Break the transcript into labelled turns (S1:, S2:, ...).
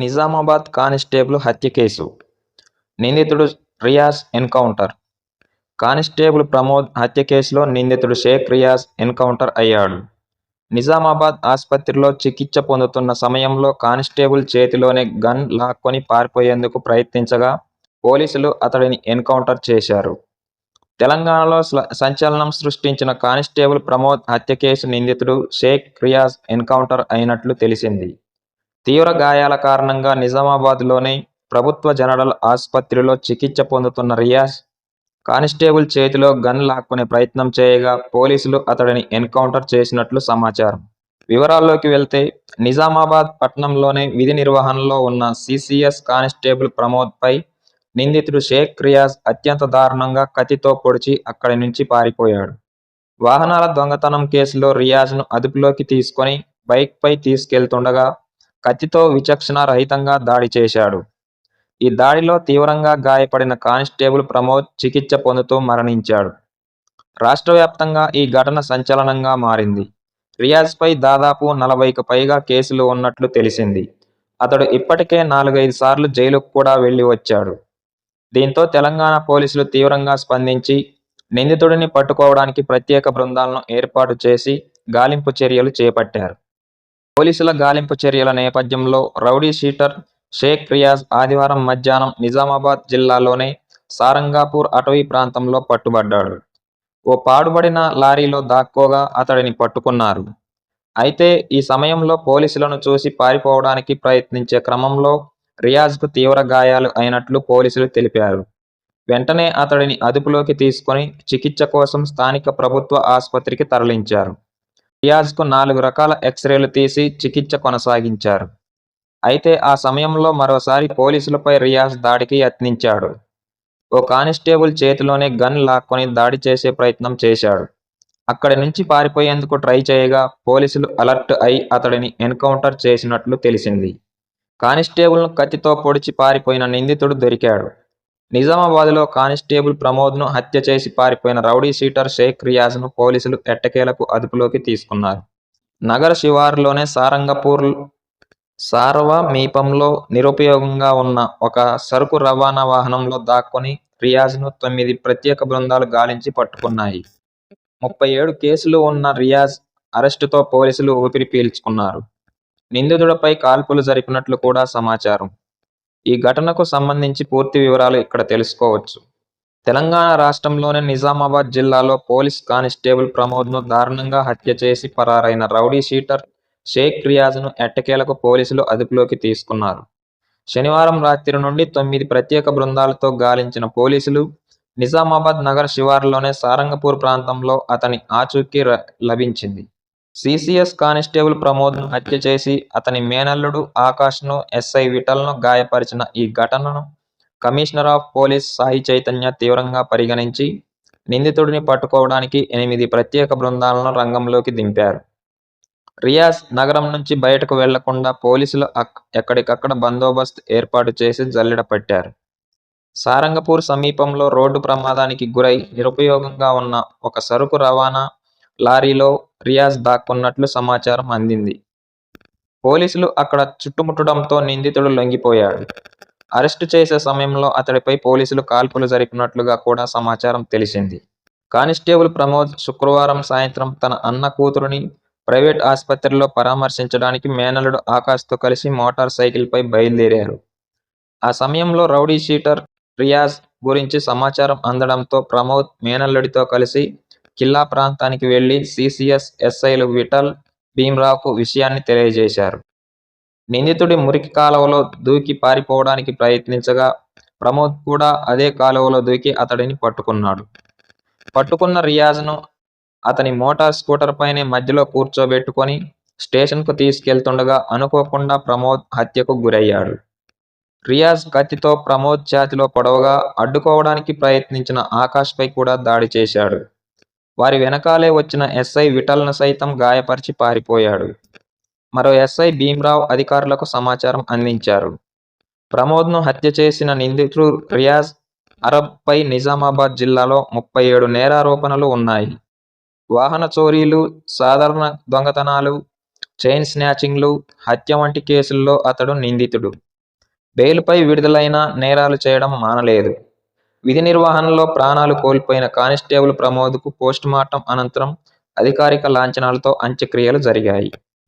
S1: Nizamabad constable హత్య case. నిందితుడు Riyaz encounter. Constable Pramod హత్య కేసులో నిందితుడు షేక్ రియాజ్ ఎన్కౌంటర్ అయ్యాడు. నిజామాబాద్ ఆసుపత్రిలో చికిత్స పొందుతున్న సమయంలో కానిస్టేబుల్ చేతిలోనే గన్ లాక్కొని పారిపోయేందుకు ప్రయత్నించగా పోలీసులు అతడిని ఎన్కౌంటర్ చేశారు. తెలంగాణలో సంచలనం సృష్టించిన కానిస్టేబుల్ ప్రమోద్ హత్య కేసు నిందితుడు షేక్ రియాజ్ ఎన్కౌంటర్ అయినట్లు తెలిసింది. తీవ్ర గాయాల కారణంగా నిజామాబాద్లోని ప్రభుత్వ జనరల్ ఆసుపత్రిలో చికిత్స పొందుతున్న రియాజ్ కానిస్టేబుల్ చేతిలో గన్ లాక్కునే ప్రయత్నం చేయగా పోలీసులు అతడిని ఎన్కౌంటర్ చేసినట్లు సమాచారం. వివరాల్లోకి వెళ్తే నిజామాబాద్ పట్టణంలోనే విధి నిర్వహణలో ఉన్న సిసిఎస్ కానిస్టేబుల్ ప్రమోద్పై నిందితుడు షేక్ రియాజ్ అత్యంత దారుణంగా కత్తితో పొడిచి అక్కడి నుంచి పారిపోయాడు. వాహనాల దొంగతనం కేసులో రియాజ్ను అదుపులోకి తీసుకొని బైక్పై తీసుకెళ్తుండగా కత్తితో విచక్షణ రహితంగా దాడి చేశాడు. ఈ దాడిలో తీవ్రంగా గాయపడిన కానిస్టేబుల్ ప్రమోద్ చికిత్స పొందుతూ మరణించాడు. రాష్ట్ర వ్యాప్తంగా ఈ ఘటన సంచలనంగా మారింది. రియాజ్పై దాదాపు నలభైకి పైగా కేసులు ఉన్నట్లు తెలిసింది. అతడు ఇప్పటికే నాలుగైదు సార్లు జైలుకు కూడా వెళ్ళి వచ్చాడు. దీంతో తెలంగాణ పోలీసులు తీవ్రంగా స్పందించి నిందితుడిని పట్టుకోవడానికి ప్రత్యేక బృందాలను ఏర్పాటు చేసి గాలింపు చర్యలు చేపట్టారు. పోలీసుల గాలింపు చర్యల నేపథ్యంలో రౌడీ షీటర్ షేక్ రియాజ్ ఆదివారం మధ్యాహ్నం నిజామాబాద్ జిల్లాలోని సారంగాపూర్ అటవీ ప్రాంతంలో పట్టుబడ్డాడు. ఓ పాడుబడిన లారీలో దాక్కోగా అతడిని పట్టుకున్నారు. అయితే ఈ సమయంలో పోలీసులను చూసి పారిపోవడానికి ప్రయత్నించే క్రమంలో రియాజ్కు తీవ్ర గాయాలు అయినట్లు పోలీసులు తెలిపారు. వెంటనే అతడిని అదుపులోకి తీసుకొని చికిత్స కోసం స్థానిక ప్రభుత్వ ఆసుపత్రికి తరలించారు. రియాజ్కు నాలుగు రకాల ఎక్స్రేలు తీసి చికిత్స కొనసాగించారు. అయితే ఆ సమయంలో మరోసారి పోలీసులపై రియాజ్ దాడికి యత్నించాడు. ఓ కానిస్టేబుల్ చేతిలోనే గన్ లాక్కొని దాడి చేసే ప్రయత్నం చేశాడు. అక్కడి నుంచి పారిపోయేందుకు ట్రై చేయగా పోలీసులు అలర్ట్ అయి అతడిని ఎన్కౌంటర్ చేసినట్లు తెలిసింది. కానిస్టేబుల్ను కత్తితో పొడిచి పారిపోయిన నిందితుడు దొరికాడు. నిజామాబాద్లో కానిస్టేబుల్ ప్రమోద్ను హత్య చేసి పారిపోయిన రౌడీ షీటర్ షేక్ రియాజ్ను పోలీసులు ఎట్టకేలకు అదుపులోకి తీసుకున్నారు. నగర శివారులోనే సారంగపూర్ సారవమీపంలో నిరుపయోగంగా ఉన్న ఒక సరుకు రవాణా వాహనంలో దాక్కొని రియాజ్ను తొమ్మిది ప్రత్యేక బృందాలు గాలించి పట్టుకున్నాయి. ముప్పై ఏడు కేసులు ఉన్న రియాజ్ అరెస్టుతో పోలీసులు ఊపిరి పీల్చుకున్నారు. నిందితుడిపై కాల్పులు జరిపినట్లు కూడా సమాచారం. ఈ ఘటనకు సంబంధించి పూర్తి వివరాలు ఇక్కడ తెలుసుకోవచ్చు. తెలంగాణ రాష్ట్రంలోని నిజామాబాద్ జిల్లాలో పోలీస్ కానిస్టేబుల్ ప్రమోద్ను దారుణంగా హత్య చేసి పరారైన రౌడీ షీటర్ షేక్ రియాజ్ను ఎట్టకేలకు పోలీసులు అదుపులోకి తీసుకున్నారు. శనివారం రాత్రి నుండి తొమ్మిది ప్రత్యేక బృందాలతో గాలించిన పోలీసులు నిజామాబాద్ నగర శివారులోనే సారంగపూర్ ప్రాంతంలో అతని ఆచూకీ లభించింది. సిసిఎస్ కానిస్టేబుల్ ప్రమోద్ను హత్య చేసి అతని మేనల్లుడు ఆకాష్ను ఎస్ఐ విఠల్ను గాయపరిచిన ఈ ఘటనను commissioner of police Sai Chaitanya తీవ్రంగా పరిగణించి నిందితుడిని పట్టుకోవడానికి ఎనిమిది ప్రత్యేక బృందాలను రంగంలోకి దింపారు. రియాజ్ నగరం నుంచి బయటకు వెళ్ళకుండా పోలీసులు అక్- ఎక్కడికక్కడ బందోబస్తు ఏర్పాటు చేసి జల్లెడ పట్టారు. సారంగపూర్ సమీపంలో రోడ్డు ప్రమాదానికి గురై నిరుపయోగంగా ఉన్న ఒక సరుకు రవాణా లారీలో రియాజ్ దాక్కున్నట్లు సమాచారం అందింది. పోలీసులు అక్కడ చుట్టుముట్టడంతో నిందితుడు లొంగిపోయాడు. అరెస్టు చేసే సమయంలో అతడిపై పోలీసులు కాల్పులు జరిపినట్లుగా కూడా సమాచారం తెలిసింది. కానిస్టేబుల్ ప్రమోద్ శుక్రవారం సాయంత్రం తన అన్న కూతురుని ప్రైవేట్ ఆసుపత్రిలో పరామర్శించడానికి మేనలుడు ఆకాష్తో కలిసి మోటార్ సైకిల్పై బయలుదేరారు. ఆ సమయంలో రౌడీ షీటర్ రియాజ్ గురించి సమాచారం అందడంతో ప్రమోద్ మేనల్లుడితో కలిసి కిల్లా ప్రాంతానికి వెళ్ళి సిసిఎస్ ఎస్ఐలు విఠల్ భీమ్రావుకు విషయాన్ని తెలియజేశారు. నిందితుడి మురికి కాలువలో దూకి పారిపోవడానికి ప్రయత్నించగా ప్రమోద్ కూడా అదే కాలువలో దూకి అతడిని పట్టుకున్నాడు. పట్టుకున్న రియాజ్ను అతని మోటార్ స్కూటర్ పైనే మధ్యలో కూర్చోబెట్టుకొని స్టేషన్కు తీసుకెళ్తుండగా అనుకోకుండా ప్రమోద్ హత్యకు గురయ్యాడు. రియాజ్ కత్తితో ప్రమోద్ ఛాతిలో పొడవగా అడ్డుకోవడానికి ప్రయత్నించిన ఆకాష్పై కూడా దాడి చేశాడు. వారి వెనకాలే వచ్చిన ఎస్ఐ విఠల్ను సైతం గాయపరిచి పారిపోయాడు. మరో ఎస్ఐ భీమ్రావ్ అధికారులకు సమాచారం అందించారు. ప్రమోద్ను హత్య చేసిన నిందితుడు రియాజ్ అరబ్పై నిజామాబాద్ జిల్లాలో ముప్పై ఏడు నేరారోపణలు ఉన్నాయి. వాహన చోరీలు సాధారణ దొంగతనాలు చైన్ స్నాచింగ్లు హత్య వంటి కేసుల్లో అతడు నిందితుడు. బెయిల్పై విడుదలైన నేరాలు చేయడం మానలేదు. విధి నిర్వహణలో ప్రాణాలు కోల్పోయిన కానిస్టేబుల్ ప్రమోద్కు పోస్టుమార్టం అనంతరం అధికారిక లాంఛనాలతో అంత్యక్రియలు జరిగాయి.